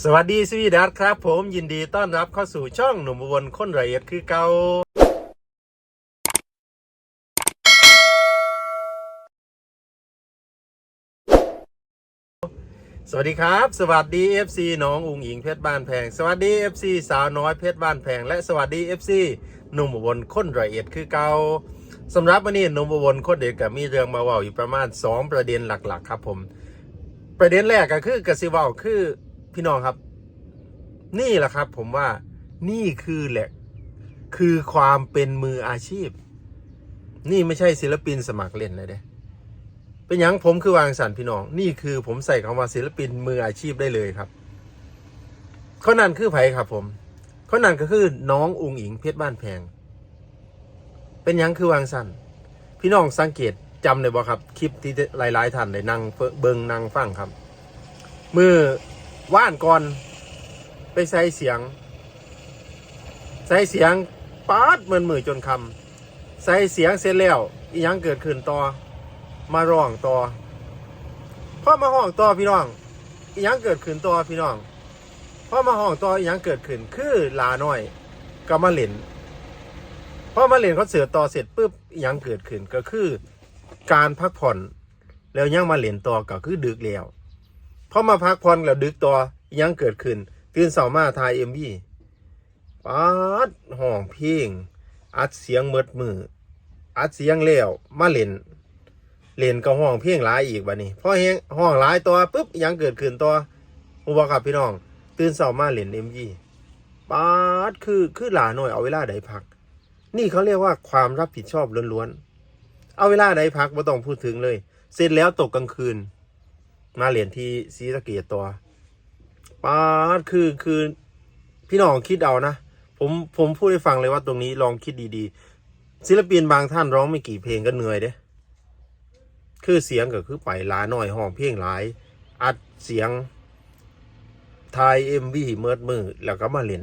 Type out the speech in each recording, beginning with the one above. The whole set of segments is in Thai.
สวัสดีสวีดัสครับ ผมยินดีต้อนรับเข้าสู่ช่องหนุ่มอุบลคนละเอียดคือเกาสวัสดีครับ สวัสดี FC น้องอุงอิงเพชรบ้านแพง สวัสดี FC สาวน้อยเพชรบ้านแพง และสวัสดี FC หนุ่มอุบลคนละเอียดคือเกาสำหรับวันนี้หนุ่มอุบลคนเด็กกับมีเรื่องมาเว่าอยู่ประมาณ 2 ประเด็นหลักๆ ครับผม ประเด็นแรกก็คือกสิเว่าคือ พี่น้องครับ นี่แหละครับ ผมว่านี่คือแหละ คือความเป็นมืออาชีพ นี่ไม่ใช่ศิลปินสมัครเล่นเลยเด้เป็นยังผมคือวางสันพี่น้อง นี่คือผมใส่คำว่าศิลปินมืออาชีพได้เลยครับเขานั่นคือไผครับ ผมเขานั่นก็คือน้องอุงอิงเพชรบ้านแพง เป็นยังคือวางสันพี่น้องสังเกตจำเลยบ่ครับ คลิปที่หลายๆท่านได้นั่งเบิงนั่งฟังครับมือ ว่านก่อน ไปใส่เสียง ใส่เสียงปาดเหมือนมือจนคำใส่เสียงเสร็จแล้วอีหยังเกิดขึ้นต่อ มาร้องต่อพอมาห้องต่อพี่น้องอีหยังเกิดขึ้นต่อพี่น้องพอมาห้องต่ออีหยังเกิดขึ้นคือลาน้อยก็มาเล่นพอมาเล่นเขาเสือต่อเสร็จปุ๊บอีหยังเกิดขึ้นก็คือ การพักผ่อน แล้วยังมาเล่นต่อก็คือดึกแล้ว พอมาพักผ่อนแล้วดึกต่ออีหยังเกิดขึ้น ตื่นเสาร์มาทายเอ็มบีป๊าดห้องเพลงอัดเสียงเมิดมือ อัดเสียงแล้วมาเล่นเล่นก็ห้องเพลงหลายอีกบัดนี้พอเฮงห้องหลายตัวปุ๊บยังเกิดขึ้นตัวอุบครับพี่น้อง ตื่นเสาร์มาเล่นเอ็มบีป๊าดคือคือหลาหน่อยเอาเวลาใดพัก นี่เขาเรียกว่าความรับผิดชอบล้วนๆเอาเวลาใดพักไม่ต้องพูดถึงเลย เสร็จแล้วตกกลางคืน มาเหรียนที่ศรีสะเกดตัวป้าดคือคือพี่น้องคิดเอานะ ผมผมพูดให้ฟังเลยว่าตรงนี้ลองคิดดีๆ ศิลปินบางท่านร้องไม่กี่เพลงก็เหนื่อยเด้คือเสียงก็คือไปหลาหน่อยห้องเพลงหลาย อัดเสียงทายเอ็มวีเมิดมือแล้วก็มาเล่น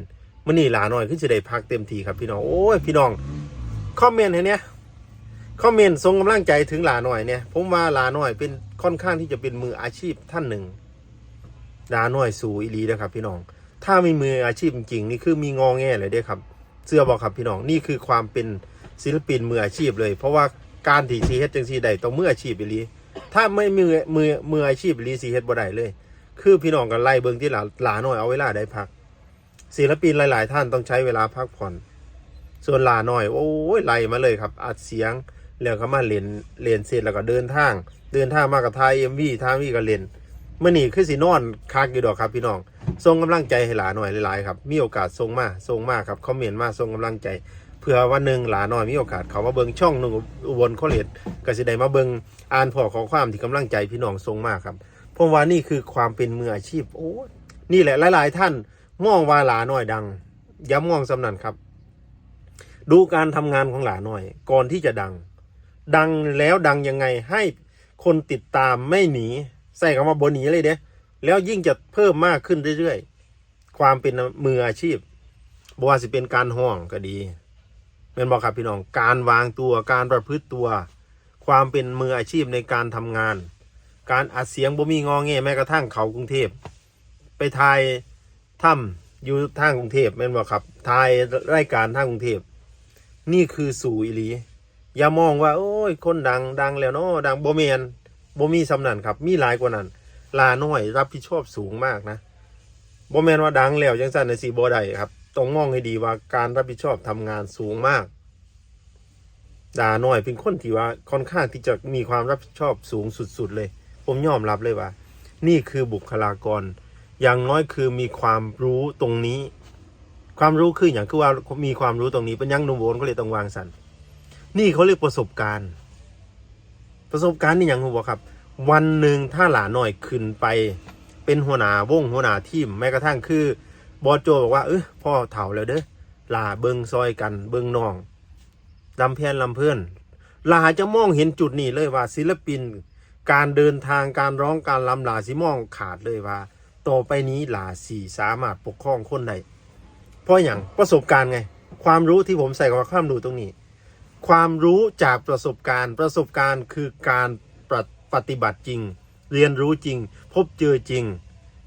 มื่อนี่หลาหน่อยคือจะได้พักเต็มทีครับพี่น้องโอ้ยพี่น้องคอมเมนต์ให้เนี่ยคอมเมนต์ส่งกำลังใจถึงหลาหน่อยเนี่ย ผมว่าหลาหน่อยเป็น ค่อนข้างที่จะเป็นมืออาชีพท่านหนึ่งดาหน่อยสูอีลีนะครับ พี่น้อง ถ้าไม่มืออาชีพจริงนี่คือมีงอแงเลยเด้ครับ เสื้อบอกครับพี่น้องนี่คือความเป็นศิลปินมืออาชีพเลย เพราะว่าการที่ซีเฮ็ดจังซีใดต้องมืออาชีพอีลีถ้าไม่มือมือมืออาชีพอีลีซีเฮ็ดบ่ได้เลย คือพี่น้องกันไล่เบิ่งที่หลาหลาหน่อยเอาเวลาได้พัก ศิลปินหลาย ๆ ท่านต้องใช้เวลาพักผ่อน ส่วนหลาหน่อย โอ้ยไล่มาเลยครับ อัดเสียง แล้วก็มาเล่นเล่นเสร็จแล้วก็เดินทาง เดินทางมากับทายเอ็มวีทางวีก็เล่นเมื่อนี้คือสินอนคักอยู่ดอกครับพี่น้องส่งกำลังใจให้หลาหน่อยหลายๆครับมีโอกาสส่งมาส่งมาครับคอมเมนต์มาส่งกำลังใจเพื่อวันหนึ่งหลาหน่อยมีโอกาสเขามาเบิงช่องหนุ่งอุบลเขาเลียดก็สิได้มาเบิงอ่านพอขอความที่กำลังใจพี่น้องส่งมาครับผมว่านี่คือความเป็นมืออาชีพโอ้นี่แหละหลาย ๆ ท่านมองว่าหลาหน่อยดัง ย้ำมองสำนันครับ ดูการทำงานของหลาหน่อย ก่อนที่จะดัง ดังแล้วดังยังไงให้คนติดตามไม่หนี ใส่คำว่าบนหนีเลยเด้แล้วยิ่งจะเพิ่มมากขึ้นเรื่อยๆ ความเป็นมืออาชีพบว่าสิเป็นการห้องก็ดีเป็นบอกครับพี่น้องการวางตัวการประพฤติตัว ความเป็นมืออาชีพในการทำงาน การอัดเสียงบ่มีงอแงแม้กระทั่งเขากรุงเทพไปทายถ้ำอยู่ทางกรุงเทพแม่นบอกครับทายรายการทางกรุงเทพนี่คือสู่อีหลี อย่ามองว่า โอ้ย คนดังดังแล้วเนาะดังบ่เมนบ่มีสำนันครับ มีหลายกว่านั้น ลาน้อยรับผิดชอบสูงมากนะบ่แมนว่าดังแล้วยังสั่นในสีบ่ได้ครับต้องมองให้ดีว่าการรับผิดชอบทำงานสูงมากดาน้อยเป็นคนที่ว่าค่อนข้างที่จะมีความรับผิดชอบสูงสุด ๆ เลย ผมยอมรับเลยว่า นี่คือบุคลากร อย่างน้อยคือมีความรู้ตรงนี้ ความรู้คืออย่างคือว่ามีความรู้ตรงนี้เป็นยังหนุ่มโวนก็เลยต้องวางสัน นี่เขาเรียกประสบการณ์ ประสบการณ์นี่อย่างหัวครับ วันหนึ่งถ้าหลาหน่อยขึ้นไป เป็นหัวหน้าวงหัวหน้าทีมแม้กระทั่งคือบอโจบอกว่าเออพ่อเฒ่าแล้วเด้อลาเบิงซอยกันเบิงน้องลำเพียนลำเพื่อนลาจะมองเห็นจุดนี้เลยว่าศิลปิน การเดินทางการร้องการลำลาสิมองขาดเลยว่าต่อไปนี้ลาสี่สามารถปกครองคนใดเพราะอย่างประสบการณ์ไง ความรู้ที่ผมใส่กับความรู้ตรงนี้ ความรู้จากประสบการณ์ ประสบการณ์คือการปฏิปฏิบัติจริง เรียนรู้จริง พบเจอจริง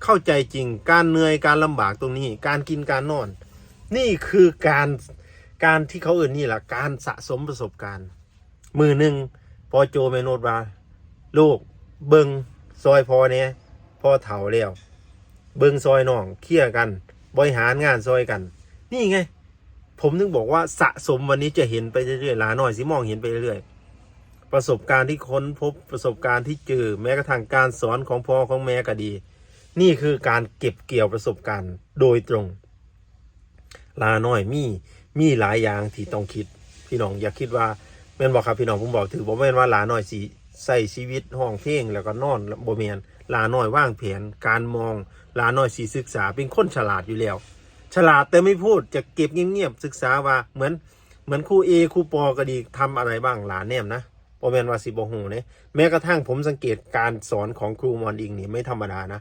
เข้าใจจริง การเหนื่อยการลำบากตรงนี้ การกินการนอน นี่คือการการที่เขาเอื่นนี่แหละการสะสมประสบการณ์ มือหนึ่งพอโจเมโนดว่าลูกเบิงซอยพอเนี่ยพอเถาแล้วเบิงซอยน้องเคลียกัน บริหารงานซอยกัน นี่ไง ผมถึงบอกว่าสะสมวันนี้จะเห็นไปเรื่อยๆหลาหน่อยสิมองเห็นไปเรื่อยๆประสบการณ์ที่ค้นพบประสบการณ์ที่เจอแม้กระทั่งการสอนของพ่อของแม่ก็ดี นี่คือการเก็บเกี่ยวประสบการณ์โดยตรง ลาหน้อยมีมีหลายอย่างที่ต้องคิด พี่น้องอย่าคิดว่าแม่นบอกครับพี่น้องผมบอกถือผมแม่นว่าลาหน้อยสีใส่ชีวิตห้องเพลงแล้วก็นอนโบเมียนลาหน้อยว่างแผนการมองลาหน้อยสีศึกษาเป็นคนฉลาดอยู่แล้ว ฉลาดแต่ไม่พูดจะเก็บเงียบๆศึกษาว่าเหมือนเหมือนครูเอครูปอก็ดีทำอะไรบ้างหลานแนมนะโบเมียนว่าสิบหูเนี่ยแม้กระทั่งผมสังเกตการสอนของครูมอนอิงนี่ไม่ธรรมดานะ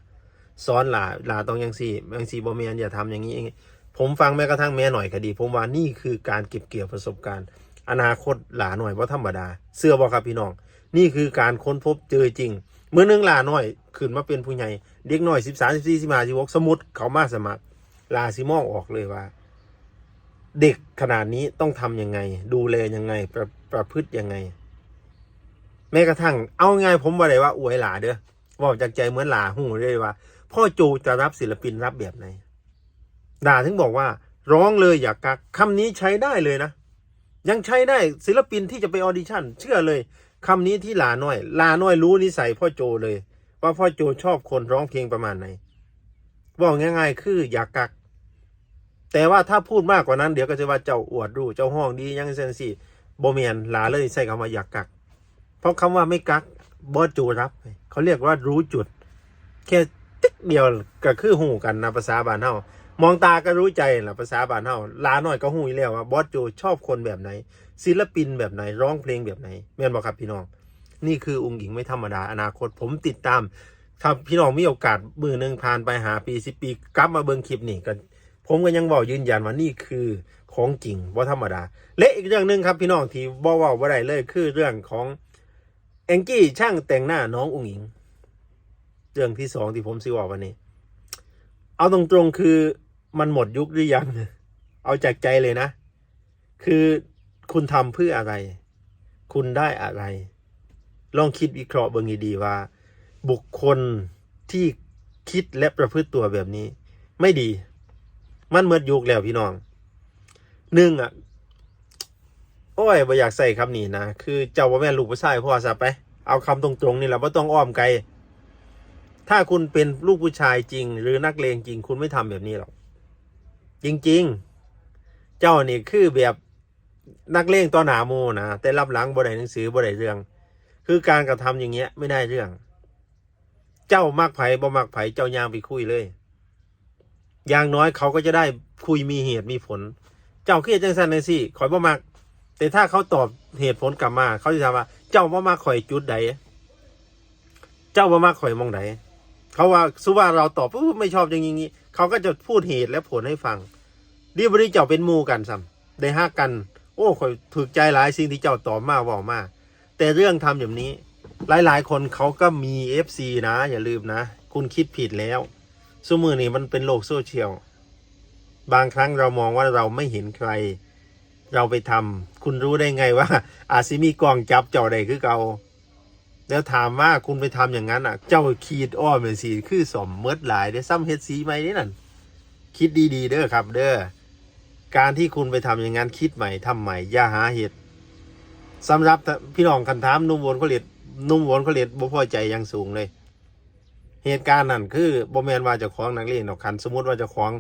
สอนหลาหลาต้องยังสี่ยังสี่บอเมียนอย่าทำอย่างนี้อย่างนี้ ผมฟังแม้กระทั่งแม่หน่อยก็ดี ผมว่านี่คือการเก็บเกี่ยวประสบการณ์ อนาคตหลาหน่อยว่าธรรมดา เสื้อบอกครับพี่น้อง นี่คือการค้นพบเจอจริงเมื่อนึงหลาหน่อยขึ้นมาเป็นผู้ใหญ่เด็กหน่อยสิบสามสิบสี่สิบห้าสิบหกสมุดเขามาสมัคร ลาซิมองออกเลยว่า เด็กขนาดนี้ต้องทำยังไง ดูแลยังไง ประประพฤติยังไง แม้กระทั่ง เอาไงายผมว่าได้ว่าอวยหลาเด้อบอกจากใจเหมือนหลาหูเลยว่า พ่อโจจะรับศิลปินรับแบบไหนด่าถึงบอกว่า ร้องเลยอยากกักคำนี้ใช้ได้เลยนะ ยังใช้ได้ศิลปินที่จะไปออดิชั่น เชื่อเลยคำนี้ที่ลาน้อย ลาน้อยรู้นิสัยพ่อโจเลย ว่าพ่อโจชอบคนร้องเพลงประมาณไหนบอกง่ายๆ คืออยากกัก แต่ว่าถ้าพูดมากกว่านั้นเดี๋ยวก็จะว่าเจ้าอวดรู้เจ้าห้องดียังเซนสิโบเมียนลาเลยใส่คำว่าอยากกัก เพราะคำว่าไม่กักบอสโจรับ เขาเรียกว่ารู้จุด แค่ติ๊กเดียวก็คือหูกันนะภาษาบานเฮามองตาก็รู้ใจแหละภาษาบานเฮาลาหน่อยก็หูอยู่แล้วว่าบอสโจชอบคนแบบไหน ศิลปินแบบไหนร้องเพลงแบบไหนแม่นบอกครับพี่น้อง นี่คือองค์หญิงไม่ธรรมดาอนาคตผมติดตามถ้าพี่น้องมีโอกาสมือหนึ่งผ่านไปหาปีสิปีกลับมาเบิ่งคลิปนี่กัน ผมก็ยังบอกยืนยันว่านี่คือของจริงว่าธรรมดา และอีกเรื่องหนึ่งครับพี่น้องที่บอกว่าว่าได้เลยคือเรื่องของแองจี้ช่างแต่งหน้าน้ององค์หญิง เรื่องที่สองที่ผมสิว่าวันนี้ เอาตรงๆคือมันหมดยุคหรือยัง เอาจากใจเลยนะ คือคุณทำเพื่ออะไร คุณได้อะไร ลองคิดวิเคราะห์เบิ่งดีๆว่า บุคคลที่คิดและประพฤติตัวแบบนี้ ไม่ดี มันเมื่อยุคแล้วพี่น้องหนึ่งอะ โอ้ยบ่อยากใส่คำนี้นะ คือเจ้าว่าแม่ลูกผู้ชายพ่อซะไป เอาคำตรงๆนี่แหละว่าต้องอ้อมไกล ถ้าคุณเป็นลูกผู้ชายจริง หรือนักเลงจริง คุณไม่ทำแบบนี้หรอก จริง ๆ เจ้านี่คือแบบนักเลงต่อหนาโมนะ แต่รับหลังบ่ได้หนังสือบ่ได้เรื่อง คือการกระทำอย่างเงี้ย ไม่ได้เรื่อง เจ้ามักไผ่บ่มักไผ่เจ้ายางไปคุยเลย อย่างน้อยเขาก็จะได้คุยมีเหตุมีผล เจ้าเครียดจังสันเลยสิข่อยบ่มัก แต่ถ้าเขาตอบเหตุผลกลับมา เขาจะถามว่า เจ้าบ่มักข่อยจุดใดเจ้าบ่มักข่อยมองไหนเขาว่าสุว่าเราตอบปุ๊บไม่ชอบอย่างงี้เขาก็จะพูดเหตุและผลให้ฟังดีบริเจ้าเป็นมูกันซ้ำได้ฮักกัน โอ้ข่อยถูกใจหลายสิ่งที่เจ้าตอบมาบอกมาแต่เรื่องทำแบบนี้ หลายๆ คนเขาก็มี FC นะ อย่าลืมนะ คุณคิดผิดแล้ว สมือนี้มันเป็นโลกโซเชียล บางครั้งเรามองว่าเราไม่เห็นใคร เราไปทำคุณรู้ได้ไงว่า อาจสิมีกองจับเจ้าใดคือเกาแล้วถามว่าคุณไปทำอย่างนั้นอะ เจ้าขีดอ้อมเป็นสีคือสมเมิดหลายได้ซ้ำเฮ็ดสีไหมนี่นั่นคิดดีๆเด้อครับ เด้อการที่คุณไปทำอย่างนั้นคิดใหม่ทำใหม่อย่าหาเหตุสำหรับพี่น้องคันถามนุ่มวนเขาเรียดนุ่มวนเขาเรียดบ่พอใจอยังสูงเลย เหตุการณ์นั่นคือบ่แมนว่าจะคล้องนักเรียนดอกคัน สมมติว่าจะคล้อง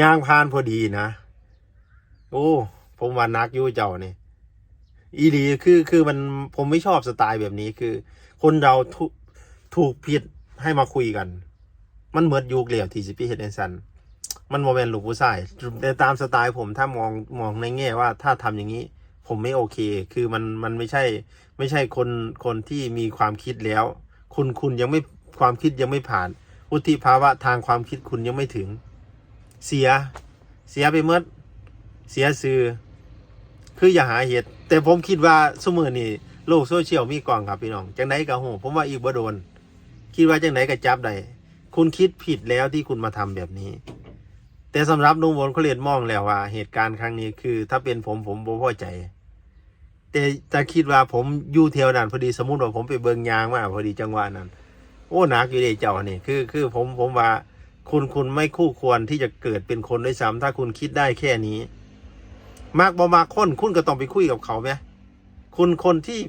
ยางพานพอดีนะ โอ้ผมว่านักยู่เจ้านี่อีดีคือคือมันผมไม่ชอบสไตล์แบบนี้คือ คนเราทุถูกผิดให้มาคุยกัน มันเหมือนยุคเหลี่ยวที่สิพี่เฮ็ดนสันมันโมเมนลูกผู้ชายแต่ตามสไตล์ผมถ้ามองมองในแง่ว่าถ้าทำอย่างนี้ ผมไม่โอเค คือมันมันไม่ใช่ ไม่ใช่คนคนที่มีความคิดแล้ว คุณคุณยังไม่ ความคิดยังไม่ผ่านวุฒิภาวะทางความคิดคุณยังไม่ถึง เสีย เสียไปเมื่อเสียซื้อคืออย่าหาเหตุ แต่ผมคิดว่าสมือนี่โลกโซเชียลมีกล่องครับพี่น้อง จังไดก็โหผมว่าอีกบ่โดน คิดว่าจังไดก็จับได้ คุณคิดผิดแล้วที่คุณมาทำแบบนี้ แต่สำหรับนุ่มวนเขาเรียนมองแล้วว่า เหตุการณ์ครั้งนี้คือ ถ้าเป็นผมผมบ่พอใจ แต่จะคิดว่าผมอยู่แถวนั้นพอดีสมมติว่าผมไปเบิงยางมาพอดีจังหวะนั้น โอ้หนักอยู่เลยเจ้านี่คือคือผมผมว่าคุณคุณไม่คู่ควรที่จะเกิดเป็นคนด้วยซ้ำถ้าคุณคิดได้แค่นี้มากบ่มากคนคุณก็ต้องไปคุยกับเขาไหมคุณคนที่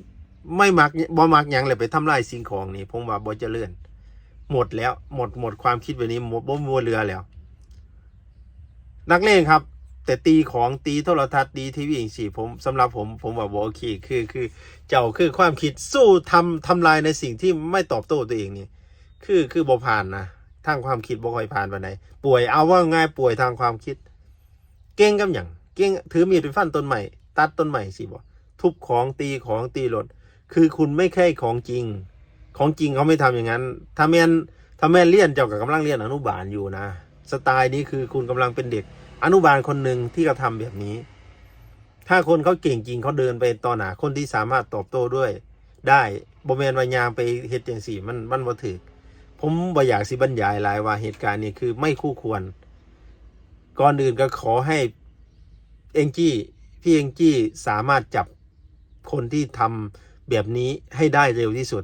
ไม่มักบ่มักยังเลยไปทำลายสิ่งของนี่ผมว่าบ่จะเลื่อนหมดแล้วหมดหมดความคิดแบบนี้หมดบ่มัวเรือแล้ว นักเลงครับ แต่ตีของตีโทรทัศน์ตีทีวีอย่างสี่ผมสำหรับผมผมว่าบ่โอเคคือคือเจ้าคือความคิดสู้ทำทำลายในสิ่งที่ไม่ตอบโต้ตัวเองนี่คือคือบ่ผ่านนะทางความคิดบ่ค่อยผ่านไปานป่วยเอาว่าง่ายป่วยทางความคิด เก่งกับหยังเก่งถือมีดไปฟันต้นใหม่ ตัดต้นใหม่สิบ่ทุบของตีของตีรถคือคุณไม่ใช่ของจริง ของจริงเขาไม่ทำอย่างนั้น ถ้าแม่นถ้าแม่นเรียนเจ้ากับกำลังเรียนอนุบาลอยู่นะ สไตล์นี้คือคุณกำลังเป็นเด็ก อนุบาลคนหนึ่งที่กระทำแบบนี้ ถ้าคนเขาเก่งจริงเขาเดินไปต่อหนาคนที่สามารถตอบโต้ด้วย ได้บ่แมนวายางไปเฮ็ดอย่างสี่มันมันบ่ถึกผมบ่อยากสิบรรยายหลายว่าเหตุการณ์นี้คือไม่คู่ควร ก่อนอื่นก็ขอให้เองจี้พี่เองจี้สามารถจับคนที่ทำแบบนี้ให้ได้เร็วที่สุด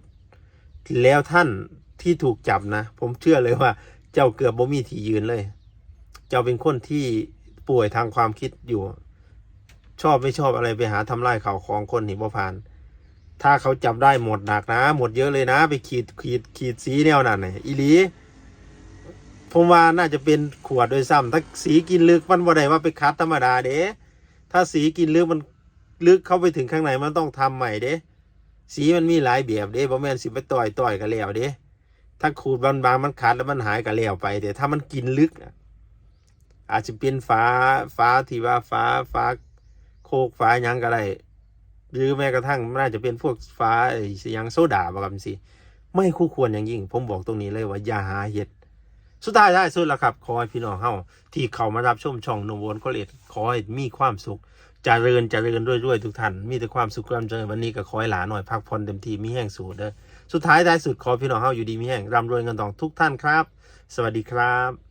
แล้วท่านที่ถูกจับนะ ผมเชื่อเลยว่า เจ้าเกือบบ่มีที่ยืนเลย จ้าเป็นคนที่ป่วยทางความคิดอยู่ ชอบไม่ชอบอะไรไปหาทำลายข่าวของคนหิบผ่าน ถ้าเขาจับได้หมดหนักนะ หมดเยอะเลยนะ ไปขีดขีดขีดสีแนวนั้นน่ะอีหลีผมว่าน่าจะเป็นขวดโดยซ้ำถ้าสีกินลึกมันบ่ได้ว่าไปคัดธรรมดาเด้ถ้าสีกินลึกมันลึกเข้าไปถึงข้างในมันต้องทำใหม่เด้สีมันมีหลายแบบเด้บ่แม่นสิไปต่อยต่อยกันแล้วเด้ถ้าขูดบางๆมันขาดแล้วมันหายกันแล้วไปแต่ถ้ามันกินลึกน่ะ อาจจะเป็นฟ้าฟ้าที่ว่าฟ้าฟ้าโคกฟ้ายังก็ได้หรือแม้กระทั่งมันน่าจะเป็นพวกฟ้าไอ้สิหยังโซดาบ่กันสิไม่คู่ควรอย่างยิ่ง ผมบอกตรงนี้เลยว่าอย่าหาเห็ดสุดท้ายท้สุดแล้วครับ ขอให้พี่น้องเฮาที่เขามารับชมช่องนมวนก็เลดขอให้มีความสุขจเจริญเจริญด้วยด้วยทุกท่านมีแต่ความสุขความเจริญวันนี้ก็ขอให้หลานหน่อยพักผ่อนเต็มที่มีแห้งสูดเด้อสุดท้ายท้สุดขอพี่น้องเฮาอยู่ดีมีแห้งร่ำรวยเงินทองทุกท่านครับ สวัสดีครับ